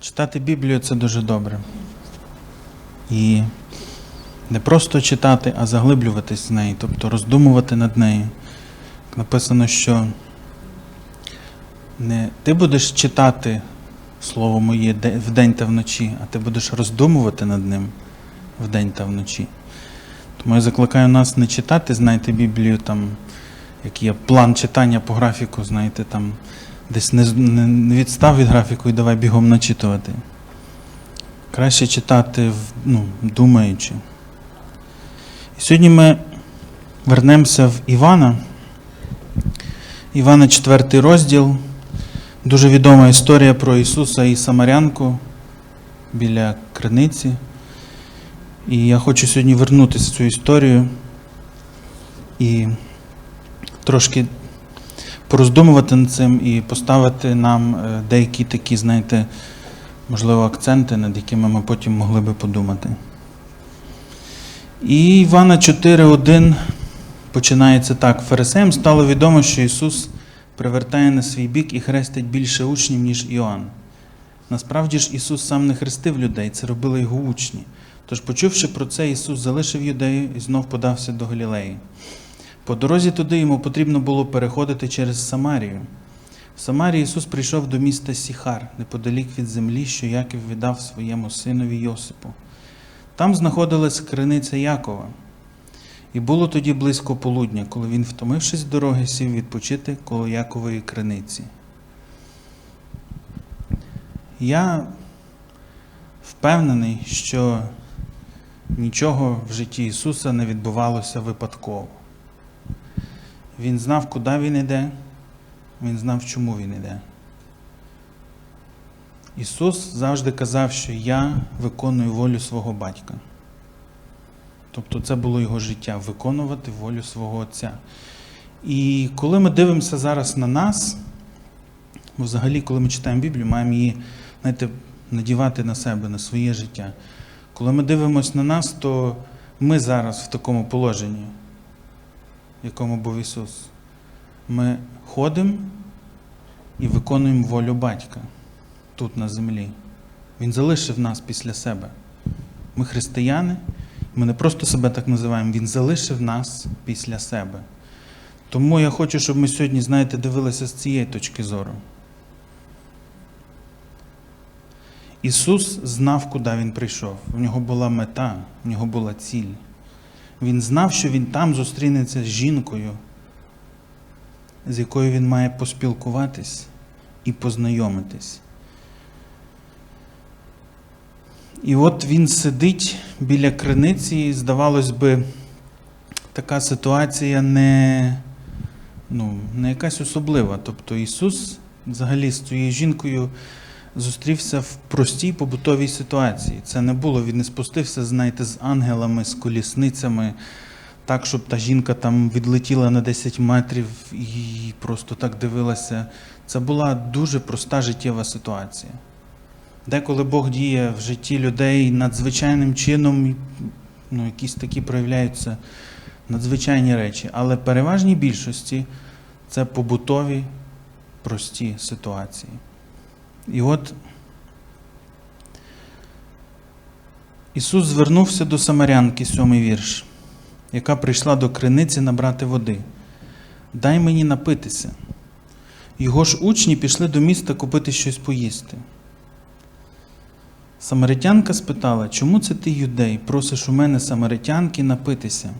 Читати Біблію це дуже добре. І не просто читати, а заглиблюватись в неї, тобто роздумувати над нею. Написано, що не ти будеш читати Слово моє де- вдень та вночі, а ти будеш роздумувати над ним вдень та вночі. Тому я закликаю нас не читати, знаєте, Біблію, там, як є план читання по графіку, знаєте, там десь не, не відстав від графіку і давай бігом начитувати. Краще читати, ну, думаючи. І сьогодні ми вернемося в Івана. Івана 4 розділ. Дуже відома історія про Ісуса і Самарянку біля криниці. І я хочу сьогодні вернутися в цю історію і трошки пороздумувати над цим і поставити нам е, деякі такі, знаєте, можливо, акценти, над якими ми потім могли би подумати. І Івана 4.1 починається так. Фарисеям стало відомо, що Ісус привертає на свій бік і хрестить більше учнів, ніж Іоанн. Насправді ж Ісус сам не хрестив людей, це робили його учні. Тож, почувши про це, Ісус залишив юдею і знов подався до Галілеї. По дорозі туди йому потрібно було переходити через Самарію. В Самарії Ісус прийшов до міста Сіхар, неподалік від землі, що Яків віддав своєму синові Йосипу. Там знаходилась криниця Якова. І було тоді близько полудня, коли він, втомившись з дороги, сів відпочити коло Якової криниці. Я впевнений, що нічого в житті Ісуса не відбувалося випадково. Він знав, куди він йде, він знав, чому він йде. Ісус завжди казав, що я виконую волю свого батька. Тобто це було його життя виконувати волю свого Отця. І коли ми дивимося зараз на нас, бо взагалі, коли ми читаємо Біблію, маємо її, знаєте, надівати на себе, на своє життя. Коли ми дивимося на нас, то ми зараз в такому положенні, якому був Ісус. Ми ходимо і виконуємо волю батька тут на землі. Він залишив нас після себе. Ми християни, ми не просто себе так називаємо, Він залишив нас після себе. Тому я хочу, щоб ми сьогодні, знаєте, дивилися з цієї точки зору. Ісус знав, куди Він прийшов. У нього була мета, у нього була ціль. Він знав, що Він там зустрінеться з жінкою, з якою він має поспілкуватись і познайомитись. І от він сидить біля криниці, і, здавалось би, така ситуація не, ну, не якась особлива. Тобто Ісус взагалі з цією жінкою зустрівся в простій побутовій ситуації. Це не було, він не спустився, знаєте, з ангелами, з колісницями, так, щоб та жінка там відлетіла на 10 метрів і просто так дивилася. Це була дуже проста життєва ситуація. Деколи Бог діє в житті людей надзвичайним чином, ну, якісь такі проявляються надзвичайні речі. Але переважній більшості це побутові прості ситуації. І от Ісус звернувся до Самарянки, сьомий вірш, яка прийшла до криниці набрати води. Дай мені напитися. Його ж учні пішли до міста купити щось поїсти. Самаритянка спитала, чому це ти, юдей, просиш у мене самаритянки напитися?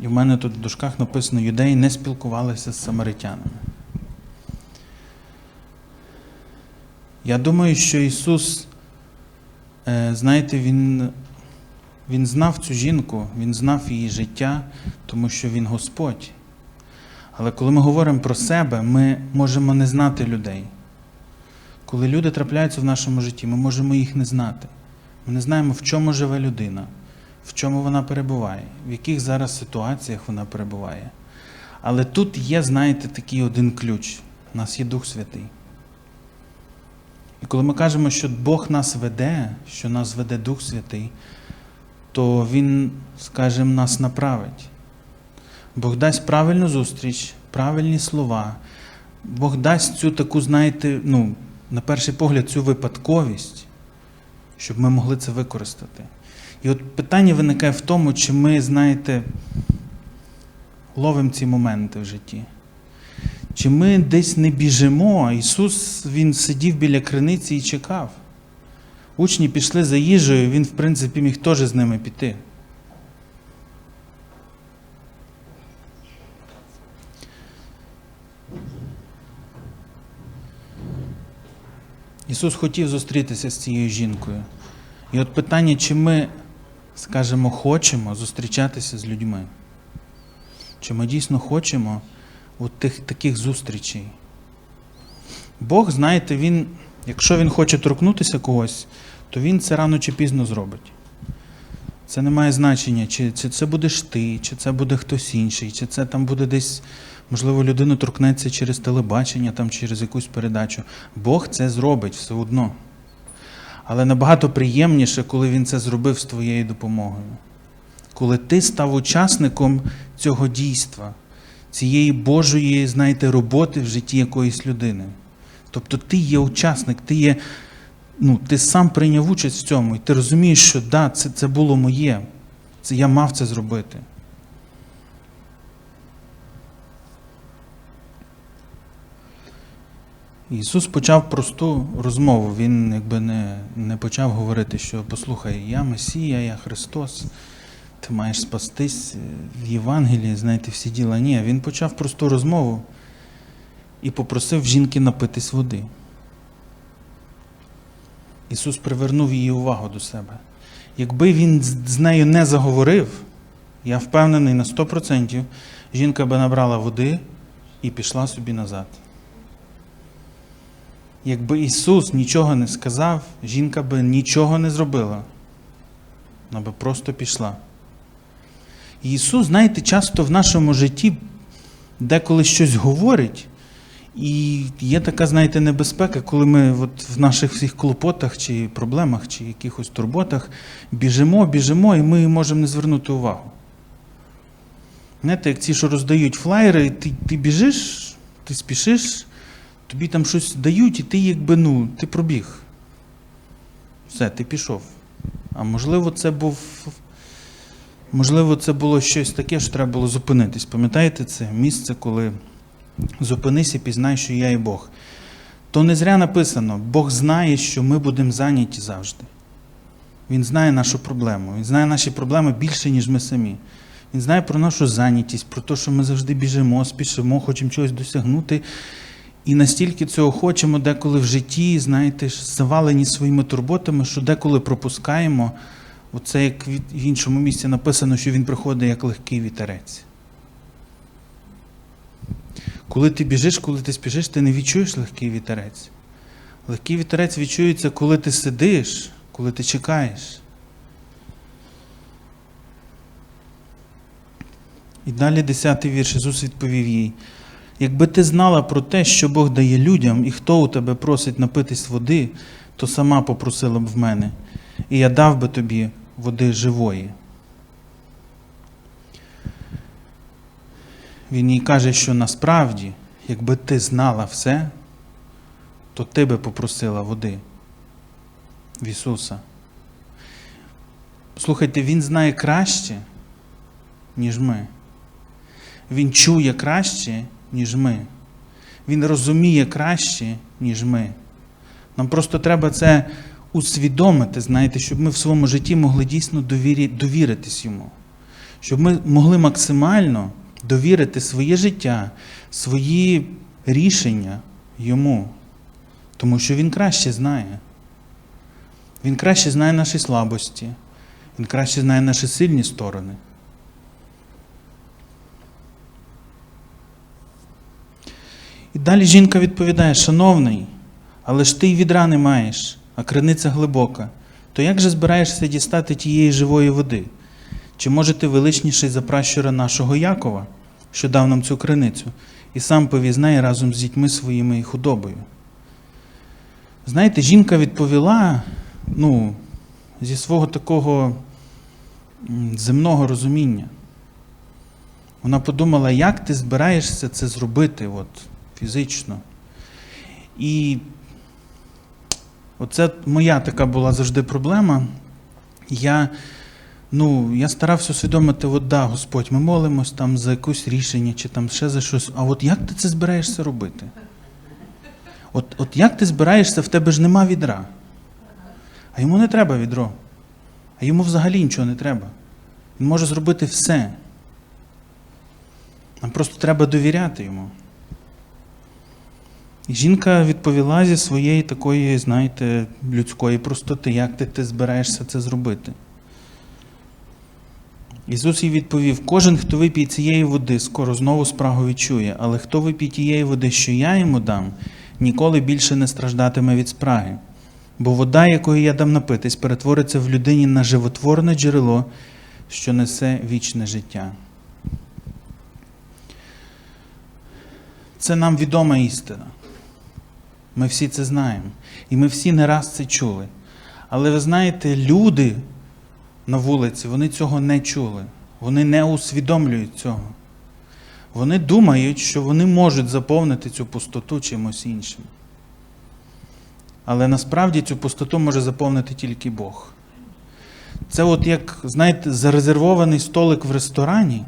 І в мене тут в дужках написано, юдеї не спілкувалися з самаритянами. Я думаю, що Ісус, е, знаєте, Він, він знав цю жінку, Він знав її життя, тому що Він Господь. Але коли ми говоримо про себе, ми можемо не знати людей. Коли люди трапляються в нашому житті, ми можемо їх не знати. Ми не знаємо, в чому живе людина, в чому вона перебуває, в яких зараз ситуаціях вона перебуває. Але тут є, знаєте, такий один ключ. У нас є Дух Святий. І коли ми кажемо, що Бог нас веде, що нас веде Дух Святий, то Він, скажімо, нас направить. Бог дасть правильну зустріч, правильні слова. Бог дасть цю таку, знаєте, ну, на перший погляд, цю випадковість, щоб ми могли це використати. І от питання виникає в тому, чи ми, знаєте, ловимо ці моменти в житті. Чи ми десь не біжимо, Ісус Він сидів біля криниці і чекав. Учні пішли за їжею, Він, в принципі, міг теж з ними піти. Ісус хотів зустрітися з цією жінкою. І от питання, чи ми, скажімо, хочемо зустрічатися з людьми? Чи ми дійсно хочемо от тих, таких зустрічей? Бог, знаєте, Він, якщо Він хоче торкнутися когось, то Він це рано чи пізно зробить. Це не має значення, чи, чи це будеш ти, чи це буде хтось інший, чи це там буде десь, можливо, людина торкнеться через телебачення, там, через якусь передачу. Бог це зробить все одно. Але набагато приємніше, коли він це зробив з твоєю допомогою. Коли ти став учасником цього дійства, цієї Божої, знаєте, роботи в житті якоїсь людини. Тобто ти є учасник, ти є, ну, ти сам прийняв участь в цьому, і ти розумієш, що да, це, це було моє. Це я мав це зробити. Ісус почав просту розмову. Він якби не, не почав говорити, що послухай, я Месія, я Христос, ти маєш спастись в Євангелії, знаєте, всі діла. Ні, він почав просту розмову і попросив жінки напитись води. Ісус привернув її увагу до себе. Якби він з нею не заговорив, я впевнений на 100%, жінка би набрала води і пішла собі назад. Якби Ісус нічого не сказав, жінка би нічого не зробила. Вона би просто пішла. Ісус, знаєте, часто в нашому житті деколи щось говорить, і є така, знаєте, небезпека, коли ми от в наших всіх клопотах чи проблемах, чи якихось турботах біжимо, біжимо, і ми можемо не звернути увагу. Знаєте, як ці, що роздають флаєри, ти, ти біжиш, ти спішиш, тобі там щось дають, і ти якби, ну, ти пробіг. Все, ти пішов. А можливо, це був. Можливо, це було щось таке, що треба було зупинитись. Пам'ятаєте це місце, коли зупинись і пізнай, що я і Бог. То не зря написано, Бог знає, що ми будемо зайняті завжди. Він знає нашу проблему. Він знає наші проблеми більше, ніж ми самі. Він знає про нашу зайнятість, про те, що ми завжди біжимо, спішимо, хочемо чогось досягнути. І настільки цього хочемо деколи в житті, знаєте, завалені своїми турботами, що деколи пропускаємо. Оце як в іншому місці написано, що він приходить як легкий вітерець. Коли ти біжиш, коли ти спішиш, ти не відчуєш легкий вітерець. Легкий вітерець відчується, коли ти сидиш, коли ти чекаєш. І далі десятий вірш Ісус відповів їй. Якби ти знала про те, що Бог дає людям, і хто у тебе просить напитись води, то сама попросила б в мене, і я дав би тобі води живої. Він їй каже, що насправді, якби ти знала все, то ти би попросила води в Ісуса. Слухайте, Він знає краще, ніж ми. Він чує краще, ніж ми. Він розуміє краще, ніж ми. Нам просто треба це усвідомити, знаєте, щоб ми в своєму житті могли дійсно довірі, довіритись йому. Щоб ми могли максимально довірити своє життя, свої рішення йому. Тому що він краще знає. Він краще знає наші слабості, він краще знає наші сильні сторони. І далі жінка відповідає: Шановний, але ж ти й відра не маєш, а криниця глибока. То як же збираєшся дістати тієї живої води? Чи може ти величніший за пращура нашого Якова, що дав нам цю криницю, і сам повіз неї разом з дітьми своїми і худобою? Знаєте, жінка відповіла ну, зі свого такого земного розуміння. Вона подумала, як ти збираєшся це зробити от, фізично. І Оце моя така була завжди проблема. Я, ну, я старався усвідомити, от да, Господь, ми молимось там за якесь рішення чи там ще за щось. А от як ти це збираєшся робити? От, от як ти збираєшся, в тебе ж нема відра. А йому не треба відро. А йому взагалі нічого не треба. Він може зробити все. Нам просто треба довіряти йому. Жінка відповіла зі своєї такої, знаєте, людської простоти, як ти, ти збираєшся це зробити. Ісус їй відповів: кожен, хто вип'є цієї води, скоро знову спрагу відчує, але хто вип'є тієї води, що я йому дам, ніколи більше не страждатиме від спраги. Бо вода, якою я дам напитись, перетвориться в людині на животворне джерело, що несе вічне життя. Це нам відома істина. Ми всі це знаємо. І ми всі не раз це чули. Але ви знаєте, люди на вулиці, вони цього не чули. Вони не усвідомлюють цього. Вони думають, що вони можуть заповнити цю пустоту чимось іншим. Але насправді цю пустоту може заповнити тільки Бог. Це от як, знаєте, зарезервований столик в ресторані,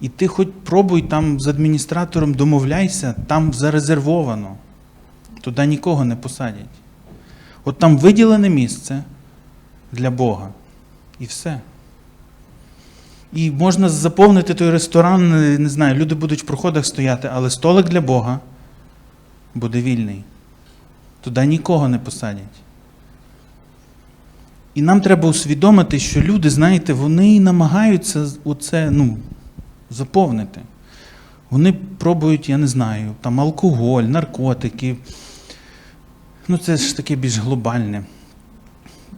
і ти хоч пробуй там з адміністратором домовляйся, там зарезервовано. Туди нікого не посадять. От там виділене місце для Бога. І все. І можна заповнити той ресторан, не знаю, люди будуть в проходах стояти, але столик для Бога буде вільний. Туди нікого не посадять. І нам треба усвідомити, що люди, знаєте, вони намагаються оце ну, заповнити. Вони пробують, я не знаю, там алкоголь, наркотики. Ну, це ж таке більш глобальне.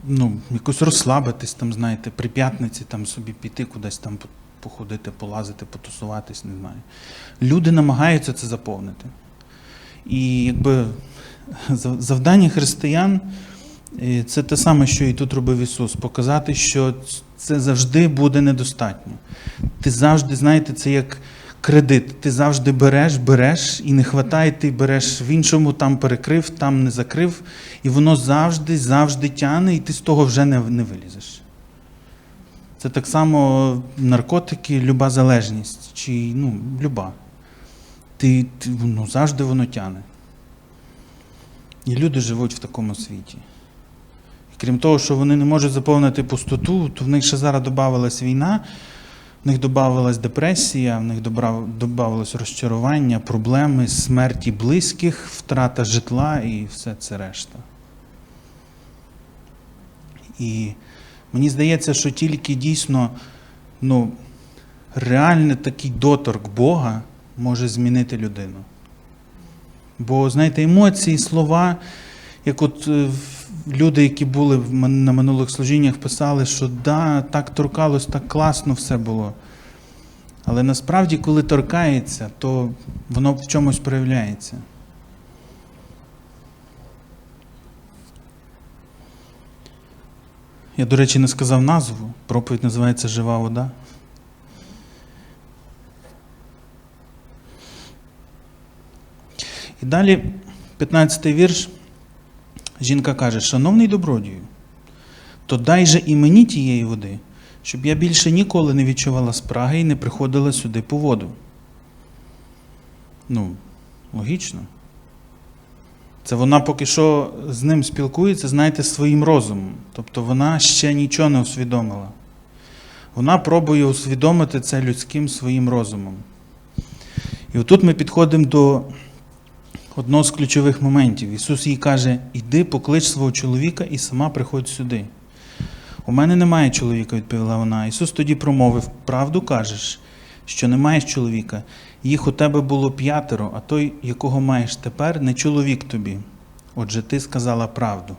Ну, якось розслабитись, там, знаєте, при п'ятниці там собі піти кудись там походити, полазити, потусуватись, не знаю. Люди намагаються це заповнити. І якби завдання християн е, це те саме, що і тут робив Ісус, показати, що це завжди буде недостатньо. Ти завжди, знаєте, це як кредит. Ти завжди береш, береш і не хватає, ти береш в іншому, там перекрив, там не закрив, і воно завжди, завжди тяне, і ти з того вже не, не вилізеш. Це так само наркотики, люба залежність, чи ну, люба. Ти, ти, ну, Завжди воно тяне. І люди живуть в такому світі. І крім того, що вони не можуть заповнити пустоту, то в них ще зараз додавалась війна, в них додавалась депресія, в них додавалось розчарування, проблеми, смерті близьких, втрата житла і все це решта. І мені здається, що тільки дійсно ну, реальний такий доторк Бога може змінити людину. Бо, знаєте, емоції, слова, як от е, люди, які були на минулих служіннях, писали, що да, так торкалось, так класно все було. Але насправді, коли торкається, то воно в чомусь проявляється. Я, до речі, не сказав назву. Проповідь називається Жива вода. І далі, 15-й вірш, жінка каже: Шановний добродію, то дай же і мені тієї води, щоб я більше ніколи не відчувала спраги і не приходила сюди по воду. Ну, логічно. Це вона поки що з ним спілкується, знаєте, своїм розумом. Тобто вона ще нічого не усвідомила. Вона пробує усвідомити це людським своїм розумом. І отут ми підходимо до одного з ключових моментів. Ісус їй каже: Іди, поклич свого чоловіка і сама приходь сюди. У мене немає чоловіка, відповіла вона. Ісус тоді промовив: Правду кажеш, що не маєш чоловіка. Їх у тебе було п'ятеро, а той, якого маєш тепер, не чоловік тобі. Отже, ти сказала правду.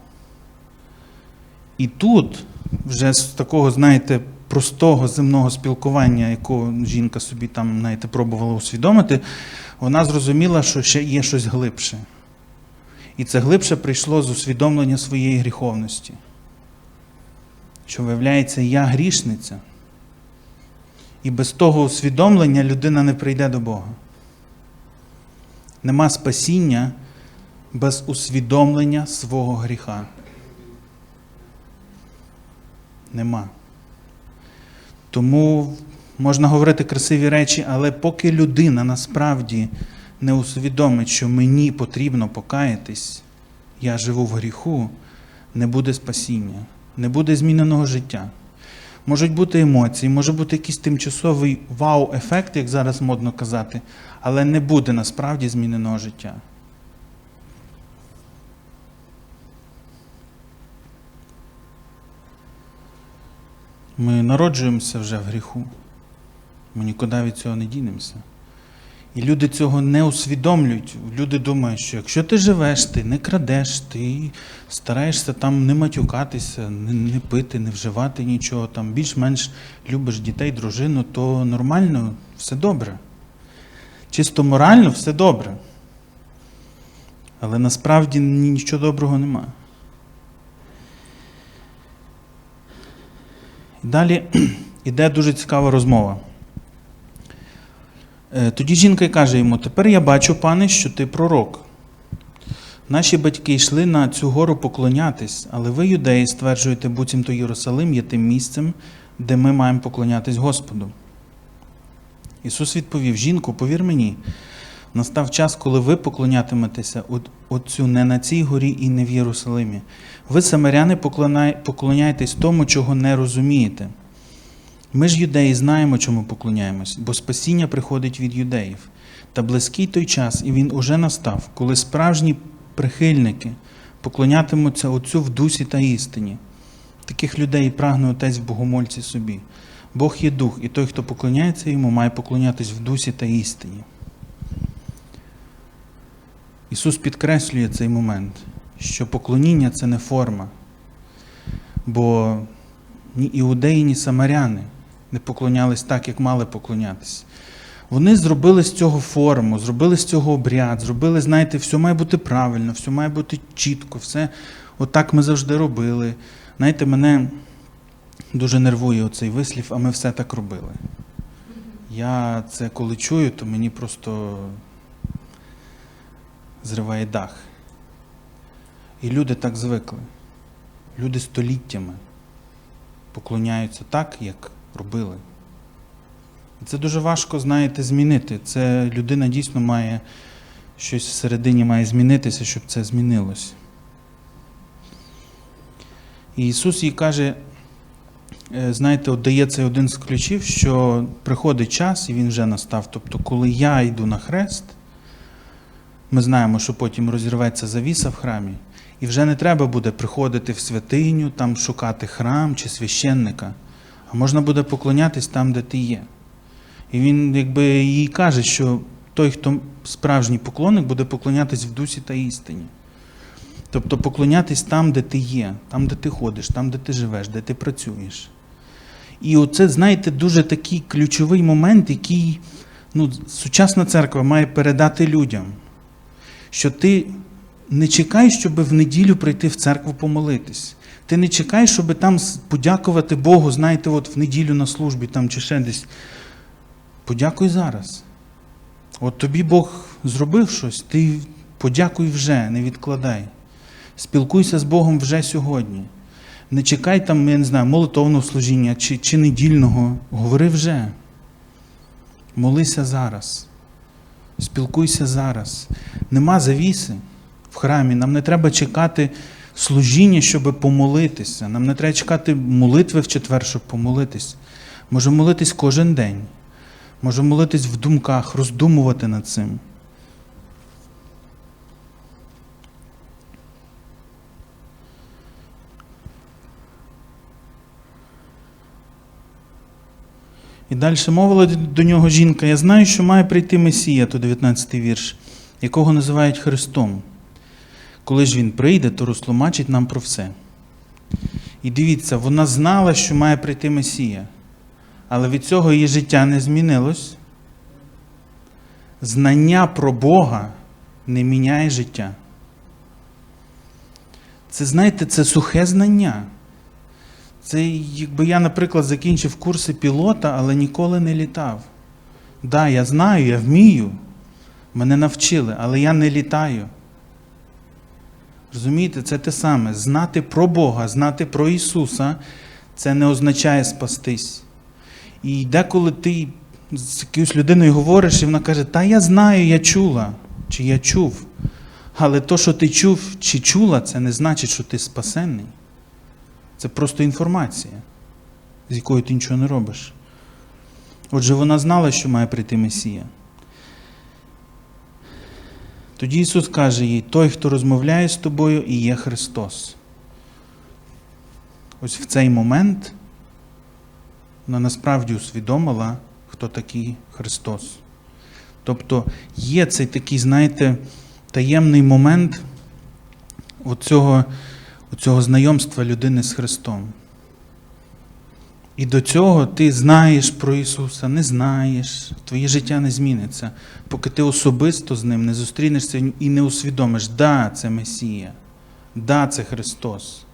І тут, вже з такого, знаєте, простого земного спілкування, якого жінка собі там, знаєте, пробувала усвідомити, вона зрозуміла, що ще є щось глибше. І це глибше прийшло з усвідомлення своєї гріховності. Що, виявляється, я грішниця. І без того усвідомлення людина не прийде до Бога. Нема спасіння без усвідомлення свого гріха. Нема. Тому можна говорити красиві речі, але поки людина насправді не усвідомить, що мені потрібно покаятись, я живу в гріху, не буде спасіння, не буде зміненого життя. Можуть бути емоції, може бути якийсь тимчасовий вау-ефект, як зараз модно казати, але не буде насправді зміненого життя. Ми народжуємося вже в гріху. Ми нікуди від цього не дінемося. І люди цього не усвідомлюють. Люди думають, що якщо ти живеш, ти не крадеш, ти стараєшся там не матюкатися, не, не пити, не вживати нічого, там більш-менш любиш дітей, дружину, то нормально, все добре. Чисто морально все добре. Але насправді нічого доброго нема. І далі іде дуже цікава розмова. Е, Тоді жінка й каже йому: Тепер я бачу, пане, що ти пророк. Наші батьки йшли на цю гору поклонятись, але ви, юдеї, стверджуєте, буцімто Єрусалим є тим місцем, де ми маємо поклонятись Господу. Ісус відповів: Жінку, повір мені, настав час, коли ви поклонятиметеся Отцю не на цій горі і не в Єрусалимі. Ви, самаряни, поклоняєтесь тому, чого не розумієте. Ми ж, юдеї, знаємо, чому поклоняємось, бо спасіння приходить від юдеїв. Та близький той час, і він уже настав, коли справжні прихильники поклонятимуться Отцю в дусі та істині. Таких людей прагне Отець в Богомольці собі. Бог є дух, і той, хто поклоняється йому, має поклонятись в дусі та істині. Ісус підкреслює цей момент, що поклоніння це не форма. Бо ні іудеї, ні самаряни не поклонялись так, як мали поклонятись. Вони зробили з цього форму, зробили з цього обряд, зробили, знаєте, все має бути правильно, все має бути чітко, все отак ми завжди робили. Знаєте, мене дуже нервує оцей вислів, а ми все так робили. Я це коли чую, то мені просто зриває дах. І люди так звикли. Люди століттями поклоняються так, як робили. І це дуже важко, знаєте, змінити. Це людина дійсно має щось всередині має змінитися, щоб це змінилось. І Ісус їй каже, е, знаєте, от дає цей один з ключів, що приходить час, і він вже настав. Тобто, коли я йду на хрест, ми знаємо, що потім розірветься завіса в храмі, і вже не треба буде приходити в святиню, там шукати храм чи священника, а можна буде поклонятись там, де ти є. І він якби їй каже, що той, хто справжній поклонник, буде поклонятись в дусі та істині. Тобто поклонятись там, де ти є, там, де ти ходиш, там, де ти живеш, де ти працюєш. І оце, знаєте, дуже такий ключовий момент, який ну, сучасна церква має передати людям, що ти не чекай, щоб в неділю прийти в церкву помолитись. Ти не чекай, щоб там подякувати Богу, знаєте, от в неділю на службі там чи ще десь. Подякуй зараз. От тобі Бог зробив щось, ти подякуй вже, не відкладай. Спілкуйся з Богом вже сьогодні. Не чекай там, я не знаю, молитовного служіння чи, чи недільного. Говори вже. Молися зараз. Спілкуйся зараз. Нема завіси в храмі. Нам не треба чекати служіння, щоб помолитися. Нам не треба чекати молитви в четвер, щоб помолитись. Може молитись кожен день. Може молитись в думках, роздумувати над цим. І далі мовила до нього жінка: Я знаю, що має прийти Месія, то 19 вірш, якого називають Христом. Коли ж він прийде, то розтлумачить нам про все. І дивіться, вона знала, що має прийти Месія, але від цього її життя не змінилось. Знання про Бога не міняє життя. Це, знаєте, це сухе знання. Це якби я, наприклад, закінчив курси пілота, але ніколи не літав. Да, я знаю, я вмію. Мене навчили, але я не літаю. Розумієте, це те саме. Знати про Бога, знати про Ісуса, це не означає спастись. І деколи ти з якоюсь людиною говориш, і вона каже, та я знаю, я чула, чи я чув. Але то, що ти чув чи чула, це не значить, що ти спасенний. Це просто інформація, з якою ти нічого не робиш. Отже, вона знала, що має прийти Месія. Тоді Ісус каже їй: той, хто розмовляє з тобою, і є Христос. Ось в цей момент вона насправді усвідомила, хто такий Христос. Тобто є цей такий, знаєте, таємний момент оцього, оцього знайомства людини з Христом. І до цього ти знаєш про Ісуса, не знаєш, твоє життя не зміниться, поки ти особисто з Ним не зустрінешся і не усвідомиш, да, це Месія, да, це Христос.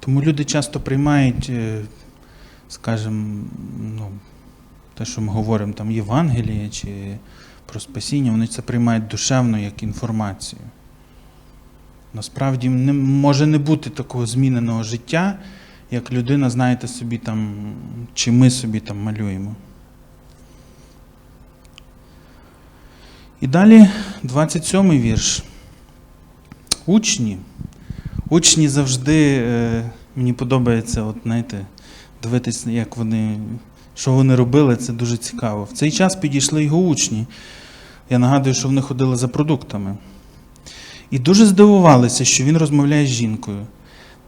Тому люди часто приймають, е, скажімо, ну, те, що ми говоримо, там Євангеліє чи про спасіння, вони це приймають душевно як інформацію. Насправді не може не бути такого зміненого життя, як людина, знаєте, собі там, чи ми собі там малюємо. І далі 27-й вірш. Учні. Учні завжди, е, мені подобається, от, знаєте, дивитися, як вони, що вони робили, це дуже цікаво. В цей час підійшли його учні. Я нагадую, що вони ходили за продуктами. І дуже здивувалися, що він розмовляє з жінкою.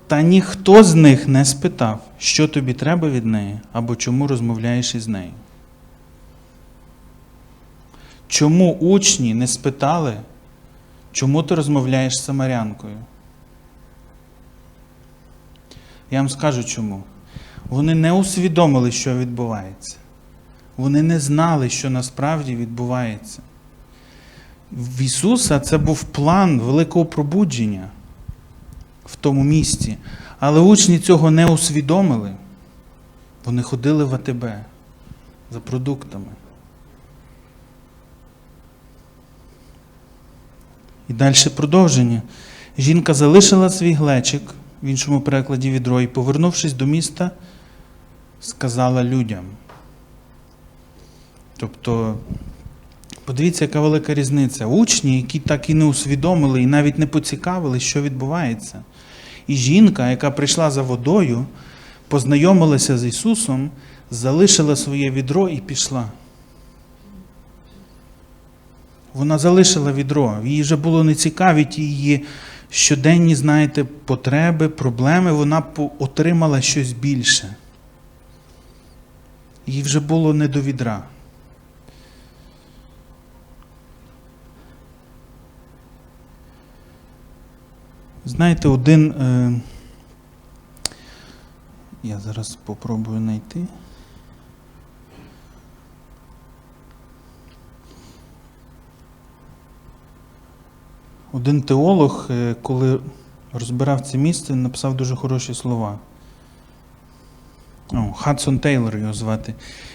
Та ніхто з них не спитав, що тобі треба від неї, або чому розмовляєш із нею. Чому учні не спитали, чому ти розмовляєш з самарянкою? Я вам скажу чому. Вони не усвідомили, що відбувається. Вони не знали, що насправді відбувається. В Ісуса це був план великого пробудження в тому місці. Але учні цього не усвідомили. Вони ходили в АТБ за продуктами. І далі продовження. Жінка залишила свій глечик, в іншому перекладі відро, і, повернувшись до міста, сказала людям. Тобто, подивіться, яка велика різниця. Учні, які так і не усвідомили, і навіть не поцікавили, що відбувається. І жінка, яка прийшла за водою, познайомилася з Ісусом, залишила своє відро і пішла. Вона залишила відро. Їй вже було не цікаві її щоденні, знаєте, потреби, проблеми. Вона отримала щось більше. Їй вже було не до відра. Знаєте, один. Е, я зараз спробую знайти. Один теолог, е, коли розбирав це місце, написав дуже хороші слова. О, Хадсон Тейлор його звати.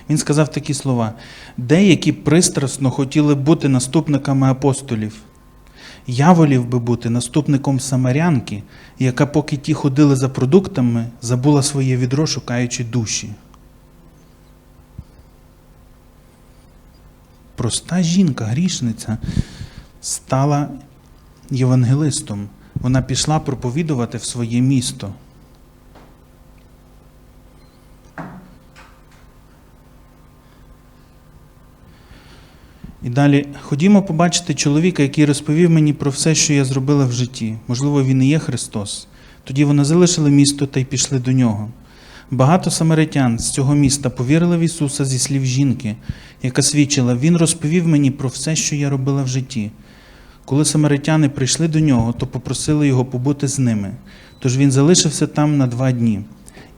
Він сказав такі слова: деякі пристрасно хотіли бути наступниками апостолів. Я волів би бути наступником самарянки, яка, поки ті ходили за продуктами, забула своє відро, шукаючи душі. Проста жінка, грішниця, стала євангелистом. Вона пішла проповідувати в своє місто. І далі ходімо побачити чоловіка, який розповів мені про все, що я зробила в житті. Можливо, він і є Христос. Тоді вони залишили місто та й пішли до нього. Багато самаритян з цього міста повірили в Ісуса зі слів жінки, яка свідчила: Він розповів мені про все, що я робила в житті. Коли самаритяни прийшли до нього, то попросили його побути з ними. Тож він залишився там на два дні.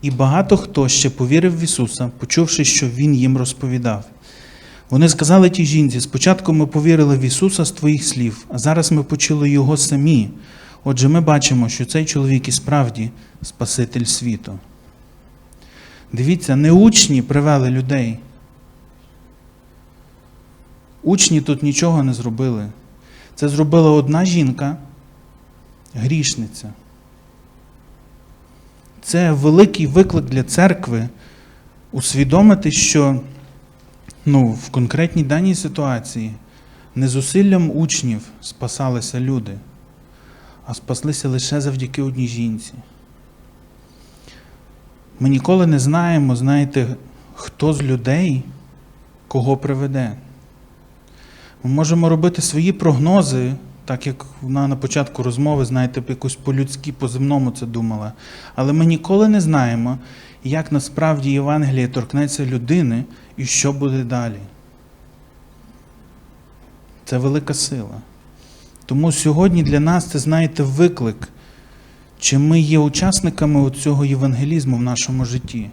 І багато хто ще повірив в Ісуса, почувши, що Він їм розповідав. Вони сказали тій жінці: спочатку ми повірили в Ісуса з твоїх слів, а зараз ми почули Його самі. Отже, ми бачимо, що цей чоловік і справді Спаситель світу. Дивіться, не учні привели людей. Учні тут нічого не зробили. Це зробила одна жінка, грішниця. Це великий виклик для церкви усвідомити, що ну, в конкретній даній ситуації не зусиллям учнів спасалися люди, а спаслися лише завдяки одній жінці. Ми ніколи не знаємо, знаєте, хто з людей кого приведе. Ми можемо робити свої прогнози, так як вона на початку розмови, знаєте, якось по-людськи, по-земному це думала. Але ми ніколи не знаємо, як насправді Євангеліє торкнеться людини і що буде далі. Це велика сила. Тому сьогодні для нас це, знаєте, виклик, чи ми є учасниками цього євангелізму в нашому житті.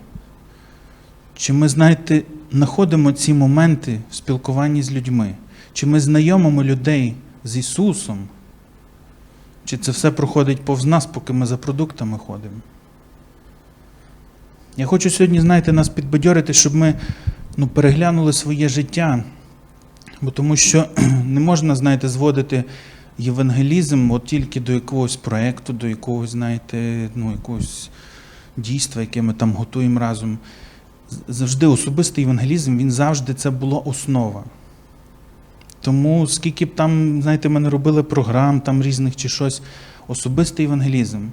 Чи ми, знаєте, знаходимо ці моменти в спілкуванні з людьми? Чи ми знайомимо людей з Ісусом? Чи це все проходить повз нас, поки ми за продуктами ходимо? Я хочу сьогодні, знаєте, нас підбадьорити, щоб ми ну, переглянули своє життя. Бо тому що не можна, знаєте, зводити євангелізм от тільки до якогось проєкту, до якогось, знаєте, ну, якогось дійства, яке ми там готуємо разом. Завжди особистий євангелізм, він завжди це була основа. Тому, скільки б там, знаєте, ми не робили програм там різних чи щось, особистий євангелізм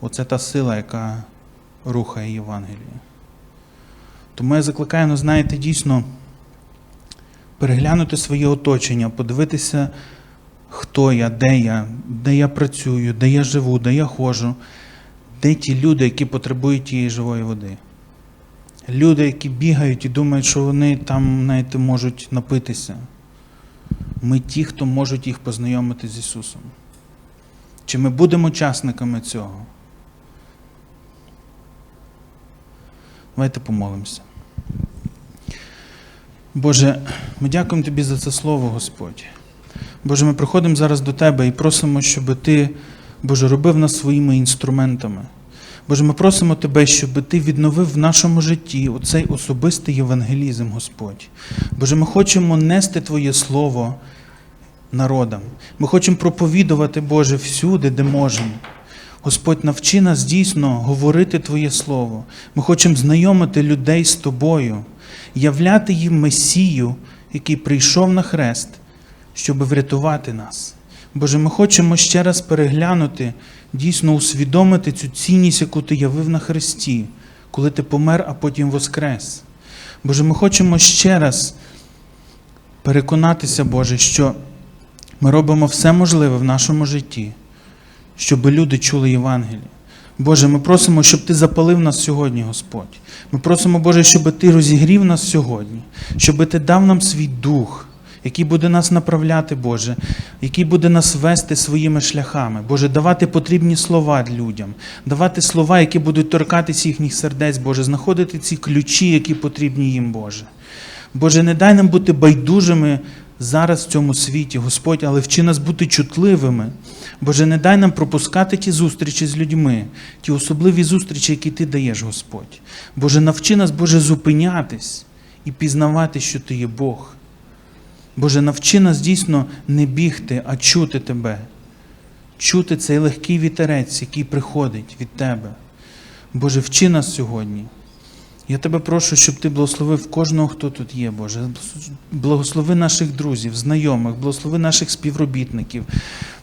оце та сила, яка рухає Євангеліє. Тому я закликаю, ну, знаєте, дійсно переглянути своє оточення, подивитися, хто я, де я, де я працюю, де я живу, де я ходжу, де ті люди, які потребують тієї живої води. Люди, які бігають і думають, що вони там, знаєте, можуть напитися. Ми ті, хто можуть їх познайомити з Ісусом. Чи ми будемо учасниками цього? Давайте помолимося. Боже, ми дякуємо Тобі за це слово, Господь. Боже, ми приходимо зараз до Тебе і просимо, щоб Ти, Боже, робив нас своїми інструментами. Боже, ми просимо Тебе, щоб Ти відновив в нашому житті оцей особистий євангелізм, Господь. Боже, ми хочемо нести Твоє Слово народам. Ми хочемо проповідувати, Боже, всюди, де можемо. Господь, навчи нас дійсно говорити Твоє Слово. Ми хочемо знайомити людей з Тобою, являти їм Месію, який прийшов на хрест, щоб врятувати нас. Боже, ми хочемо ще раз переглянути, дійсно усвідомити цю цінність, яку Ти явив на Христі, коли Ти помер, а потім воскрес. Боже, ми хочемо ще раз переконатися, Боже, що ми робимо все можливе в нашому житті, щоб люди чули Євангеліє. Боже, ми просимо, щоб Ти запалив нас сьогодні, Господь. Ми просимо, Боже, щоб Ти розігрів нас сьогодні, щоб Ти дав нам свій дух, який буде нас направляти, Боже, який буде нас вести своїми шляхами. Боже, давати потрібні слова людям, давати слова, які будуть торкатися їхніх сердець, Боже, знаходити ці ключі, які потрібні їм, Боже. Боже, не дай нам бути байдужими зараз в цьому світі, Господь, але вчи нас бути чутливими. Боже, не дай нам пропускати ті зустрічі з людьми, ті особливі зустрічі, які Ти даєш, Господь. Боже, навчи нас, Боже, зупинятись і пізнавати, що Ти є Бог. Боже, навчи нас дійсно не бігти, а чути Тебе, чути цей легкий вітерець, який приходить від Тебе. Боже, вчи нас сьогодні. Я тебе прошу, щоб ти благословив кожного, хто тут є, Боже. Благослови наших друзів, знайомих, благослови наших співробітників,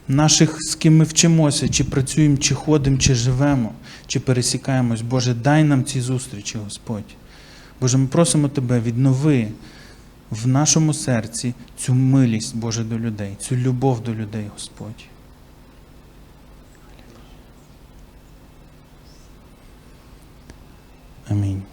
наших, з ким ми вчимося, чи працюємо, чи ходимо, чи живемо, чи пересікаємось. Боже, дай нам ці зустрічі, Господь. Боже, ми просимо Тебе, віднови в нашому серці цю милість, Боже, до людей, цю любов до людей, Господь. Амінь.